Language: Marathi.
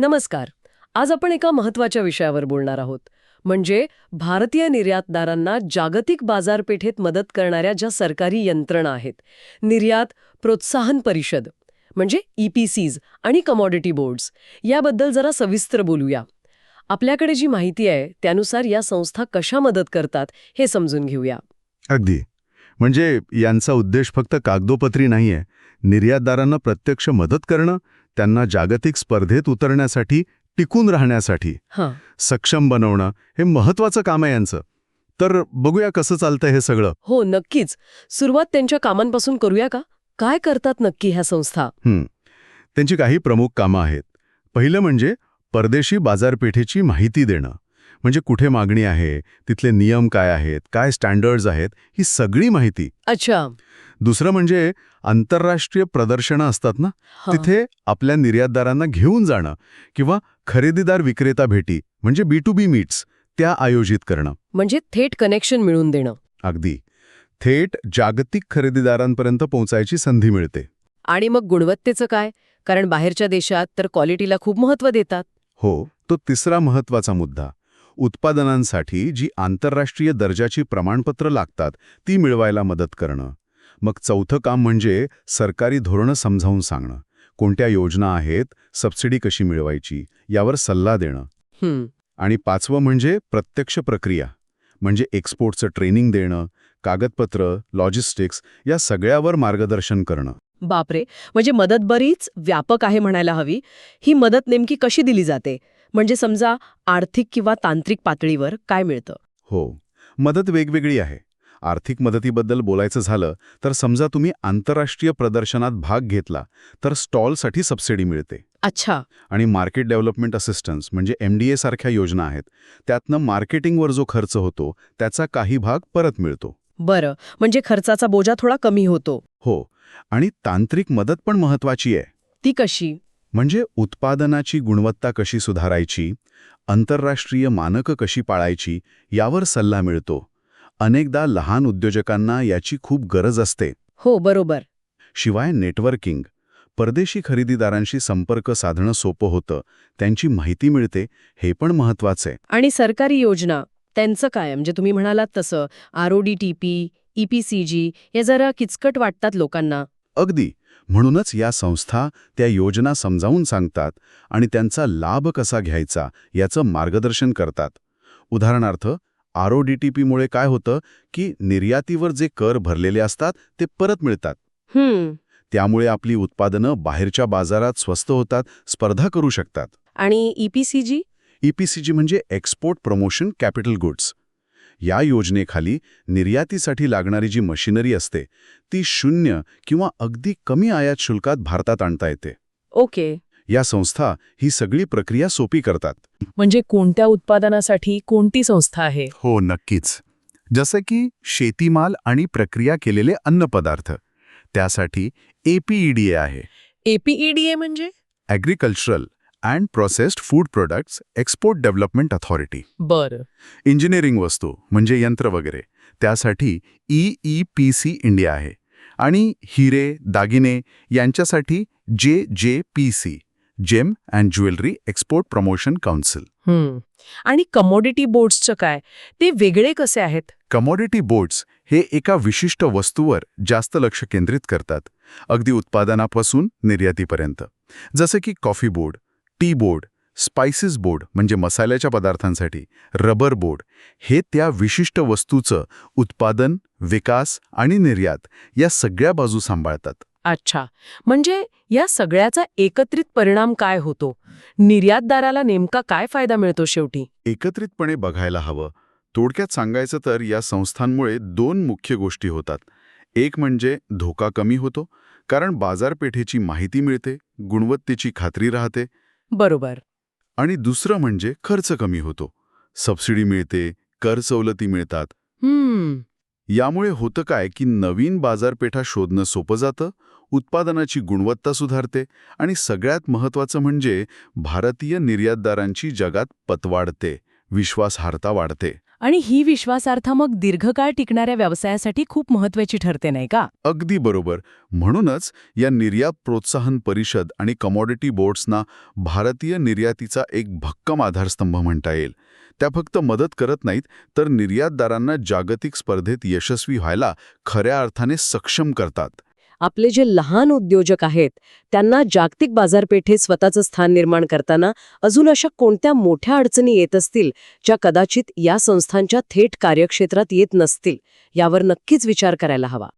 नमस्कार. आज आपण एका महत्त्वाच्या विषयावर बोलणार आहोत. म्हणजे भारतीय निर्यातदारांना जागतिक बाजारपेठेत मदत करणाऱ्या ज्या सरकारी यंत्रणा आहेत निर्यात प्रोत्साहन परिषद म्हणजे ईपीसीज आणि कमॉडिटी बोर्ड्स याबद्दल जरा सविस्तर बोलूया. आपल्याकडे जी माहिती आहे त्यानुसार या संस्था कशा मदत करतात हे समजून घेऊया. अगदी. म्हणजे यांचा उद्देश फक्त कागदोपत्री नाहीये. निर्यातदारांना प्रत्यक्ष मदत करणं त्यांना जागतिक स्पर्धेत उतरण्यासाठी टिकून राहण्यासाठी. सक्षम बनवणं हे महत्वाचं काम आहे यांचं. तर बघूया कसं चालतंय हे सगळं. हो नक्कीच. सुरुवात त्यांच्या कामांपासून करूया का? काय करतात नक्की ह्या संस्था. त्यांची काही प्रमुख कामं आहेत. पहिलं म्हणजे परदेशी बाजारपेठेची माहिती देणं. म्हणजे कुठे मागणी आहे तिथले नियम काय आहेत काय स्टँडर्ड्स आहेत ही सगळी माहिती. अच्छा. दुसरं म्हणजे आंतरराष्ट्रीय प्रदर्शनं असतात ना. तिथे आपल्या निर्यातदारांना घेऊन जाणं किंवा खरेदीदार विक्रेता भेटी म्हणजे बी टू बी मीट्स त्या आयोजित करणं. म्हणजे थेट कनेक्शन मिळवून देणं. अगदी. थेट जागतिक खरेदीदारांपर्यंत पोहोचायची संधी मिळते. आणि मग गुणवत्तेचं काय? कारण बाहेरच्या देशात तर क्वालिटीला खूप महत्त्व देतात. हो तो तिसरा महत्त्वाचा मुद्दा. उत्पादनांसाठी जी आंतरराष्ट्रीय दर्जाची प्रमाणपत्र लागतात ती मिळवायला मदत करणं. मग चौथं काम म्हणजे सरकारी धोरणं समजावून सांगणं. कोणत्या योजना आहेत सबसिडी कशी मिळवायची यावर सल्ला देणं. आणि पाचवं म्हणजे प्रत्यक्ष प्रक्रिया म्हणजे एक्सपोर्टचं ट्रेनिंग देणं कागदपत्र लॉजिस्टिक्स या सगळ्यावर मार्गदर्शन करणं. बापरे! म्हणजे मदत बरीच व्यापक आहे म्हणायला हवी. ही मदत नेमकी कशी दिली जाते? म्हणजे समजा आर्थिक किंवा तांत्रिक पातळीवर काय मिळतं? हो. मदत वेगवेगळी आहे. आर्थिक मदतीबद्दल बोलायचं झालं तर समजा तुम्ही आंतरराष्ट्रीय प्रदर्शनात भाग घेतला तर स्टॉलसाठी सबसिडी मिळते. अच्छा. आणि मार्केट डेव्हलपमेंट असिस्टन्स म्हणजे एम डी सारख्या योजना आहेत त्यातनं मार्केटिंगवर जो खर्च होतो त्याचा काही भाग परत मिळतो. बरं म्हणजे खर्चाचा बोजा थोडा कमी होतो. हो आणि तांत्रिक मदत पण महत्वाची आहे. ती कशी? म्हणजे उत्पादनाची गुणवत्ता कशी सुधारायची आंतरराष्ट्रीय मानकं कशी पाळायची यावर सल्ला मिळतो. अनेकदा लहान उद्योजकांना याची खूप गरज असते. हो बरोबर. शिवाय नेटवर्किंग परदेशी खरेदीदारांशी संपर्क साधणं सोपं होतं त्यांची माहिती मिळते हे पण महत्वाचं आहे आणि सरकारी योजना त्यांचं काय? म्हणजे तुम्ही म्हणालात तसं आर टी पी ईपीसीजी या जरा किचकट वाटतात लोकांना. अगदी. म्हणूनच या संस्था त्या योजना समजावून सांगतात आणि त्यांचा लाभ कसा घ्यायचा याचं मार्गदर्शन करतात. उदाहरणार्थ आरओडीटीपीमुळे काय होतं की निर्यातीवर जे कर भरलेले असतात ते परत मिळतात. त्यामुळे आपली उत्पादनं बाहेरच्या बाजारात स्वस्त होतात स्पर्धा करू शकतात. आणि ईपीसीजी ईपीसीजी म्हणजे एक्सपोर्ट प्रमोशन कॅपिटल गुड्स या योजनेखाली निर्यातीसाठी लागणारी जी मशिनरी असते ती शून्य किंवा अगदी कमी आयात शुल्कात भारतात आणता येते. ओके. या संस्था ही सगळी प्रक्रिया सोपी करतात. म्हणजे कोणत्या उत्पादनासाठी कोणती संस्था आहे? हो नक्कीच. जसं की शेतीमाल आणि प्रक्रिया केलेले अन्नपदार्थ त्यासाठी एपीईडीए आहे. एपीईडीए म्हणजे? Agricultural and processed food products export development authority बरं. इंजिनिअरिंग वस्तू म्हणजे यंत्र वगैरे. त्यासाठी ई पी सी इंडिया आहे. आणि हिरे दागिने यांच्यासाठी जे J P C gem and jewellery export promotion council. आणि कमोडिटी बोर्ड्सचं काय? ते वेगळे कसे आहेत? कमॉडिटी बोर्ड्स हे एका विशिष्ट वस्तूवर जास्त लक्ष केंद्रित करतात अगदी उत्पादनापासून निर्यातीपर्यंत. जसं की coffee board tea board spices board म्हणजे मसाल्याच्या पदार्थांसाठी रबर बोर्ड हे त्या विशिष्ट वस्तूचं उत्पादन विकास आणि निर्यात या सगळ्या बाजू सांभाळतात. अच्छा. म्हणजे या सगळ्याचा एकत्रित परिणाम काय होतो? निर्यातदाराला नेमका काय फायदा मिळतो शेवटी? एकत्रितपणे बघायला हवं. थोडक्यात सांगायचं तर या संस्थांमुळे दोन मुख्य गोष्टी होतात. एक म्हणजे धोका कमी होतो कारण बाजारपेठेची माहिती मिळते गुणवत्तेची खात्री राहते. बरोबर. आणि दुसरं म्हणजे खर्च कमी होतो. सबसिडी मिळते कर सवलती मिळतात. हम्म. यामुळे होतं काय की नवीन बाजारपेठा शोधणं सोपं जातं उत्पादनाची गुणवत्ता सुधारते आणि सगळ्यात महत्त्वाचं म्हणजे भारतीय निर्यातदारांची जगात पत वाढते विश्वासार्हता वाढते. आणि ही विश्वासार्हता मग दीर्घकाळ टिकणाऱ्या व्यवसायासाठी खूप महत्वाची ठरते नाही का? अगदी बरोबर. म्हणूनच या निर्यात प्रोत्साहन परिषद आणि कमॉडिटी बोर्ड्सना भारतीय निर्यातीचा एक भक्कम आधारस्तंभ म्हणता येईल. त्या फक्त मदत करत नाहीत तर निर्यातदारांना जागतिक स्पर्धेत यशस्वी व्हायला खऱ्या अर्थाने सक्षम करतात. आपले जे लहान उद्योजक आहेत त्यांना जागतिक बाजारपेठेत स्वतःचं स्थान निर्माण करताना अजून अशा कोणत्या मोठ्या अडचणी येत असतील ज्या कदाचित या संस्थांच्या थेट कार्यक्षेत्रात येत नसतील यावर नक्कीच विचार करायला हवा.